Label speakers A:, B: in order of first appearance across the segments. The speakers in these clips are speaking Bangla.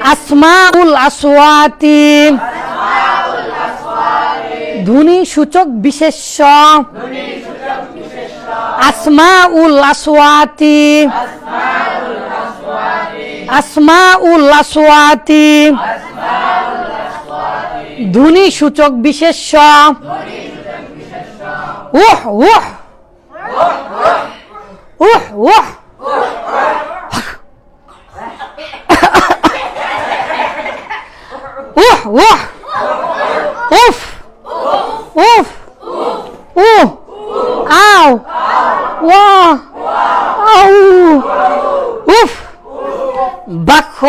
A: আসমাউল আসওয়াতি। ধ্বনি সূচক বিশেষ্য। আসমাউল আসওয়াতি। আসমাউল আসওয়াতি। ধ্বনি সূচক বিশেষ্য। উহ উহ। উহ উহ। উহ উহ উফ উফ উহ আও ওয়া আউ উফ বাক্য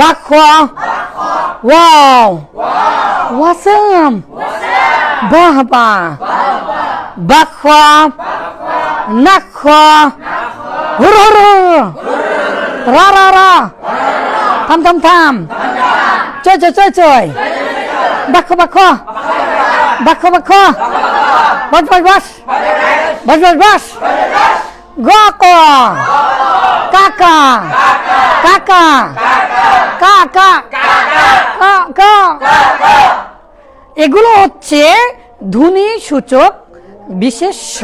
A: বাক্য ওয়াও ওয়াসাম বাহ বাহ বাক্য নাক্ষ হুর হুর রা রা রা থাম থাম থাম চয় চয় চয় চয়। বাক্য বাক্য। বাক্য বাক্য। বস বস বস। বস বস বস। গ, ক। কাকা। কাকা। কাকা। কা এগুলো হচ্ছে ধ্বনি সূচক বিশেষ্য।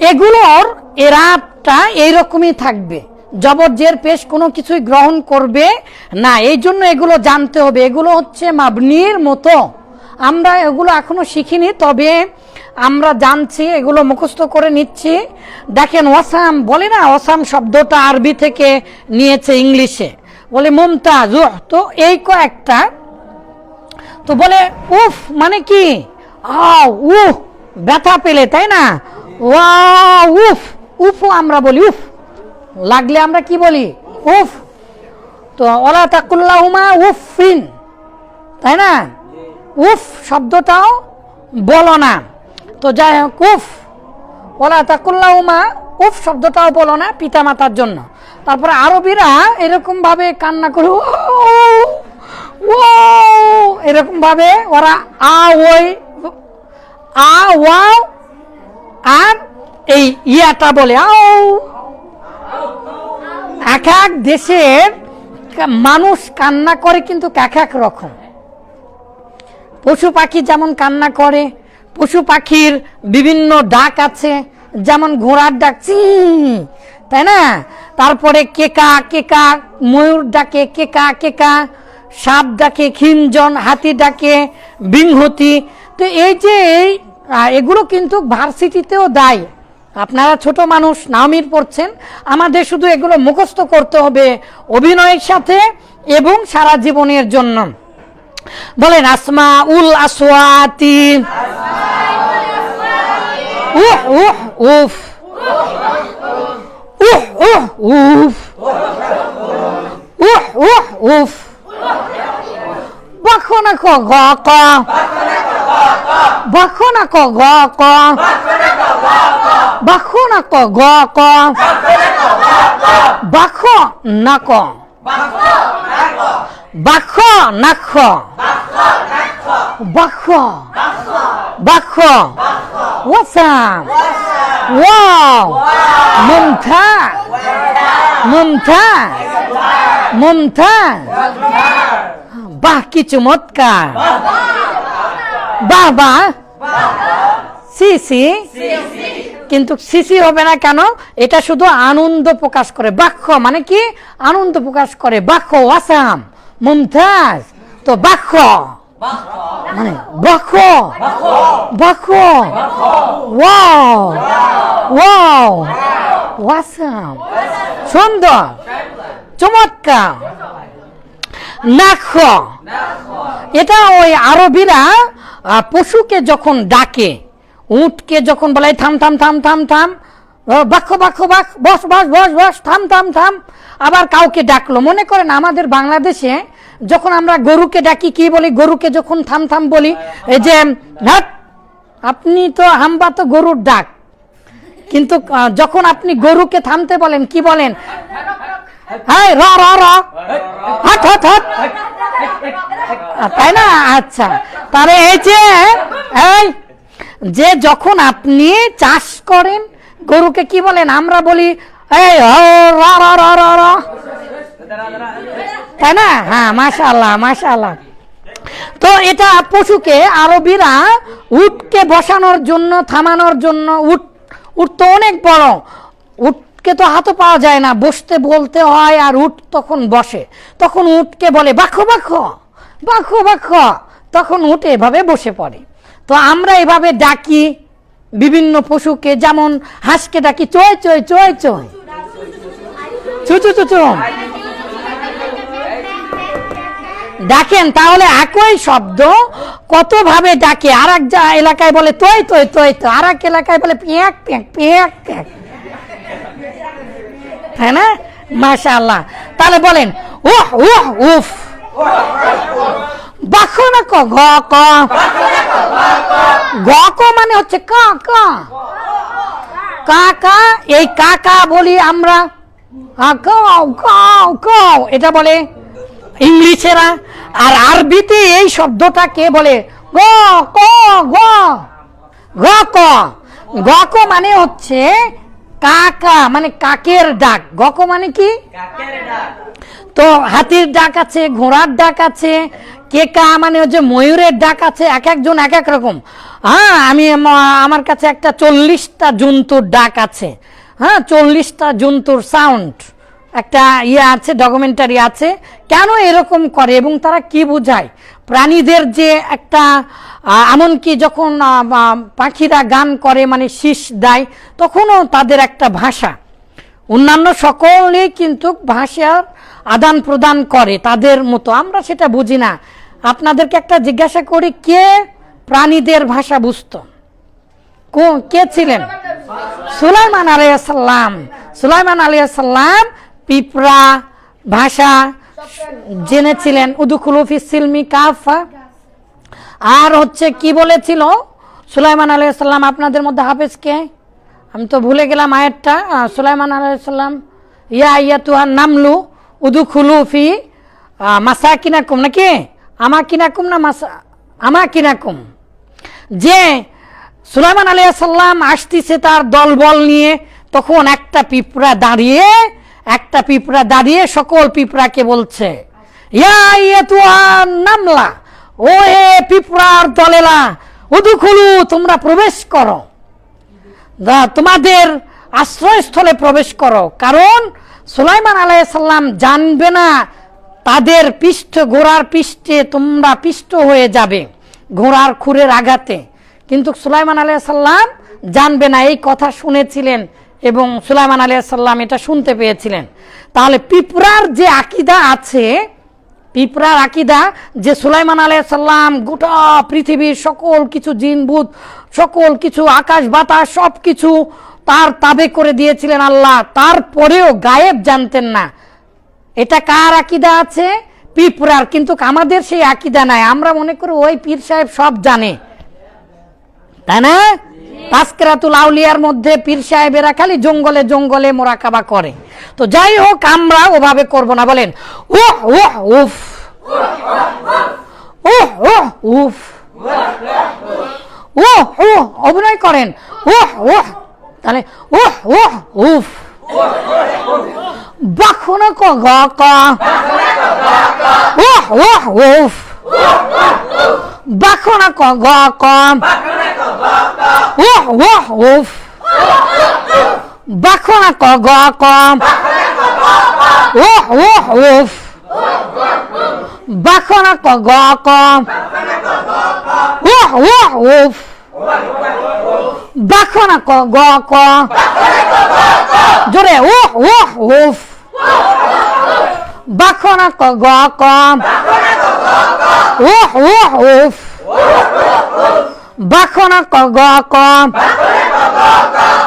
A: এগুলোর এরাবটা এইরকমই থাকবে। জবরজের পেশ কোনো কিছুই গ্রহণ করবে না। এই জন্য এগুলো জানতে হবে। এগুলো হচ্ছে মাবনির মতো। আমরা এগুলো এখনও শিখিনি, তবে আমরা জানছি, এগুলো মুখস্থ করে নিচ্ছি। দেখেন ওয়াসাম, বলে না ওয়াসাম শব্দটা আরবি থেকে নিয়েছে ইংলিশে। বলে মুমতাজ, তো এই কয়েকটা। তো বলে উফ মানে কি? উফ ব্যথা পেলে, তাই না? ওয়া উফ উফ আমরা বলি উফ। লাগলে আমরা কি বলি? উফ! তো ওলা তাকুল্লাহুমা উফিন তাই না? উফ শব্দটাও বলো না। তো যাই হোক, উফ! ওলা তাকুল্লাহুমা উফ শব্দটাও বলো না পিতা মাতার জন্য। তারপরে আরবিরা এরকম ভাবে কান্না করে, ও ও এরকম ভাবে ওরা আ, ওই, আ, ওয়াও, আর এই ইয়াটা বলে, আও এক এক দেশের মানুষ কান্না করে কিন্তু এক এক রকম। পশু পাখি যেমন কান্না করে, পশু পাখির বিভিন্ন ডাক আছে, যেমন ঘোড়ার ডাক, চি, তাই না? তারপরে কেকা কেকা, ময়ূর ডাকে, কেকা কেকা, সাপ ডাকে খিঞ্জন হাতি ডাকে, বিংহতি। তো এই যে এগুলো কিন্তু ভার্সিটিতেও দেয়। আপনারা ছোট মানুষ নামির পড়ছেন। আমাদের শুধু এগুলো মুখস্থ করতে হবে অভিনয়ের সাথে এবং সারা জীবনের জন্য। বলেন আসমা উল আসওয়াতি। উহ উহ, উফ। উহ উহ, উফ। উহ উহ, উফ। বাখো না ক গ ক। বাখো না ক গ ক। বাখো না ক, গ, ক। বাখো না ক। বাখো না খ। বাখো। বাখো। ওয়াও। মুমতাজ মুমতাজ মুমতাজ বাহ, কি চমৎকার। বাহ বাহ। সিসি কিন্তু সিসি হবে না কেন? এটা শুধু আনন্দ প্রকাশ করে। বাক্য মানে কি? আনন্দ প্রকাশ করে। বাক্য আসাম মুমতাজ। তো বাক্য। মানে বাক্য। বাক্য। ওয়াও। ওয়াসাম। সুন্দর। চমৎকার। নাখ এটা ওই আরবিরা পশুকে যখন ডাকে উটকে যখন বলে থাম থাম থাম থাম থাম বাক্য বাক্য বাক বস বস বস বস, থাম থাম থাম, আবার কাউকে ডাকলো। মনে করেন আমাদের বাংলাদেশে যখন আমরা গরুকে ডাকি, কি বলি? গরুকে যখন থাম থাম বলি, এই যে আপনি তো হাম্বা তো গরুর ডাক। কিন্তু যখন আপনি গরুকে থামতে বলেন, কি বলেন? হ্যাঁ হাট হাট হাট তাই না? আচ্ছা। তাহলে এই যে, এই যে যখন আপনি চাষ করেন, গরুকে কি বলেন? আমরা বলি, এই তাই না? হ্যাঁ মাশাল্লাহ মাশাল্লাহ তো এটা পশুকে, আরবিরা উটকে বসানোর জন্য, থামানোর জন্য উট উট তো অনেক বড়। উটকে তো হাতও পাওয়া যায় না। বসতে বলতে হয় আর উট তখন বসে। তখন উটকে বলে, বাখো বাখো বাখো বাখো। তখন উট এভাবে বসে পড়ে। তো আমরা এভাবে ডাকি বিভিন্ন পশুকে, যেমন হাঁসকে ডাকি চয় চয় চয় চয় চুচু চুচু ডাকেন, তাহলে একই শব্দ কত ভাবে ডাকে? আর এক এলাকায় বলে তৈ তৈ তৈ তো আর এক এলাকায় বলে পেঁয়াক পেঁয়াক পেঁয়াক পেঁয়াক। তাই না? মাশা আল্লাহ তাহলে বলেন ওহ ওহ উফ। বাখো না ক গ ক। গ ক মানে হচ্ছে ক ক। কা কা, এই কা কা বলি আমরা। কাও কাও কাও, এটা বলে ইংলিশেরা। আর আরবিতে এই শব্দটাকে বলে গ, ক, গ। গ ক গ ক মানে হচ্ছে কাকা মানে কাকের ডাক। গ ক? মানে কি তো হাতির ডাক আছে, ঘোড়ার ডাক আছে কেকা মানে হচ্ছে ময়ূরের ডাক আছে, এক একজন এক এক রকম। হ্যাঁ আমি আমার কাছে একটা চল্লিশটা জন্তুর ডাক আছে। হ্যাঁ চল্লিশটা জন্তুর সাউন্ড একটা ইয়ে আছে ডকুমেন্টারি আছে। কেন এরকম করে এবং তারা কি বোঝায়? প্রাণীদের যে একটা এমনকি যখন পাখিরা গান করে মানে শীষ দেয়, তখনও তাদের একটা ভাষা। অন্যান্য সকলেই কিন্তু ভাষার আদান প্রদান করে তাদের মতো। আমরা সেটা বুঝি না। আপনাদেরকে একটা জিজ্ঞাসা করি, কে প্রাণীদের ভাষা বুঝতো? কো- ছিলেন? সুলাইমান আলাইসাল্লাম সুলাইমান আলাইসাল্লাম পিঁপড়া ভাষা জেনেছিলেন। উদুখুলুফি সিলমি কাফা। আর হচ্ছে কি বলেছিল? সুলাইমান আলাইসাল্লাম আপনাদের মধ্যে হাফেজ কে? আমি তো ভুলে গেলাম আয়েরটা সুলাইমান আলাইসাল্লাম ইয়া ইয়া তুহার নামলু। উদু খুলুফি মাসা কিনাকুম নাকি? আমা কিনাকুম না মাসা আমা কিনাকুম যে সুলাইমান আলিয়া আলাইসাল্লাম আসতিছে তার দলবল নিয়ে, তখন একটা পিঁপড়া দাঁড়িয়ে, একটা পিঁপড়া দাঁড়িয়ে সকল পিঁপড়াকে বলছে নামলা, ও হে পিঁপড়ার দলেলা উদুখুলু, তোমরা প্রবেশ করো। তোমাদের আশ্রয়স্থলে প্রবেশ করো। কারণ সুলাইমান আলাইসাল্লাম জানবে না, তাদের পৃষ্ঠ ঘোড়ার পৃষ্ঠে তোমরা পিষ্ট হয়ে যাবে, ঘোড়ার খুরের আঘাতে। কিন্তু সুলাইমান আলাইসাল্লাম জানবে না, এই কথা শুনেছিলেন এবং সুলাইমান আলাইসাল্লাম এটা শুনতে পেয়েছিলেন। তাহলে পিঁপড়ার যে আকিদা আছে, পিঁপড়ার আকিদা যে সুলাইমান আলাইসাল্লাম গোটা পৃথিবীর সকল কিছু জিনভূত, সকল কিছু আকাশ, বাতাস সব কিছু তার তাবে করে দিয়েছিলেন আল্লাহ, তারপরেও গায়েব জানতেন না। এটা কার আকিদা আছে? পিপুরার কিন্তু আমাদের সেই আকিদা নাই। আমরা মনে করি ওই পীর সাহেব সব জানে। তাই না? তাস্কেরাতুল আউলিয়ার মধ্যে পীর সাহেবেরা খালি জঙ্গলে জঙ্গলে মোরাকাবা করে। তো যাই হোক, আমরা ওভাবে করব না। বলেন ওহ ওহ উফ। ওহ ওহ উফ। ওহ ওহ অভিনয় করেন। ওহ ওহ তাহলে ওহ ওহ, উফ। বাখনো ক গ ক ওহ ওহ, উফ। বাখনা ক গ ক ওহ ওহ, উফ। বাখনা ক গ ক ওহ ওহ, উফ। বাখনা ক গ ক ওহ ওহ, উফ। বাখনা ক, গ, ক। জোরে ওহ ওহ উফ। বাখনা ক, গ, ক। ওহ ওহ উফ। বাখনা ক, গ, ক।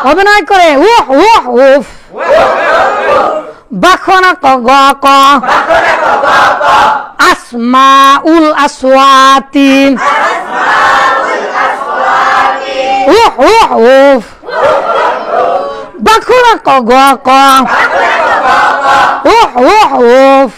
A: অভিনয় করে ওহ উফ। বাখনা ক, গ, ক। আসমা উল আসওয়াতি। ওহ বাখনা ক গ ক। ওহ ওহ উফ।